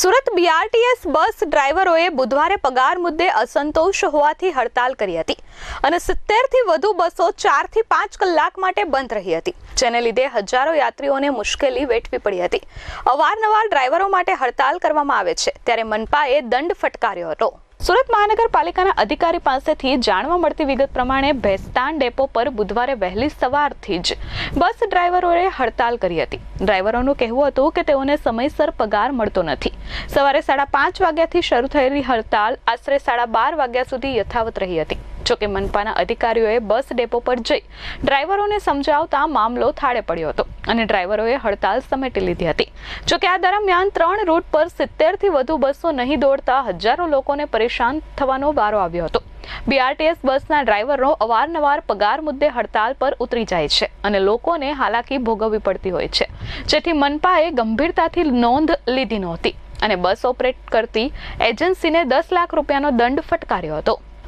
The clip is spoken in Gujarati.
સુરત બીઆરટીએસ બસ ડ્રાઈવરોએ બુધવારે પગાર મુદ્દે અસંતોષ હોવાથી હડતાલ કરી હતી અને સિત્તેરથી વધુ બસો ચારથી પાંચ કલાક માટે બંધ રહી હતી, જેને લીધે હજારો યાત્રીઓને મુશ્કેલી વેઠવી પડી હતી. અવારનવાર ડ્રાઈવરો માટે હડતાલ કરવામાં આવે છે, ત્યારે મનપાએ દંડ ફટકાર્યો હતો. સુરત મહાનગરપાલિકાના અધિકારી પાસેથી જાણવા મળતી વિગત પ્રમાણે ભેસ્તાન ડેપો પર બુધવારે વહેલી સવારથી જ બસ ડ્રાઈવરોએ હડતાલ કરી હતી. ડ્રાઈવરોનું કહેવું હતું કે તેઓને સમયસર પગાર મળતો નથી. સવારે સાડા પાંચ વાગ્યાથી શરૂ થયેલી હડતાલ આશરે સાડા બાર વાગ્યા સુધી યથાવત રહી હતી. જોકે મનપાના અધિકારીઓએ બસ ડેપો પર જઈ ડ્રાઈવરોને સમજાવતા મામલો થાળે પડ્યો હતો અને ડ્રાઈવરોએ હડતાલ સમેટી લીધી હતી. જોકે આ દરમિયાન ત્રણ રૂટ પર સિત્તેરથી વધુ બસો નહીં દોડતા હજારો લોકોને પરેશાન થવાનો વારો આવ્યો હતો. બીઆરટીએસ બસના ડ્રાઈવરો અવારનવાર પગાર મુદ્દે હડતાલ પર ઉતરી જાય છે અને લોકોને હાલાકી ભોગવવી પડતી હોય છે. જેથી મનપાએ ગંભીરતાથી નોંધ લીધી નહોતી અને બસ ઓપરેટ કરતી એજન્સીને દસ લાખ રૂપિયાનો દંડ ફટકાર્યો હતો.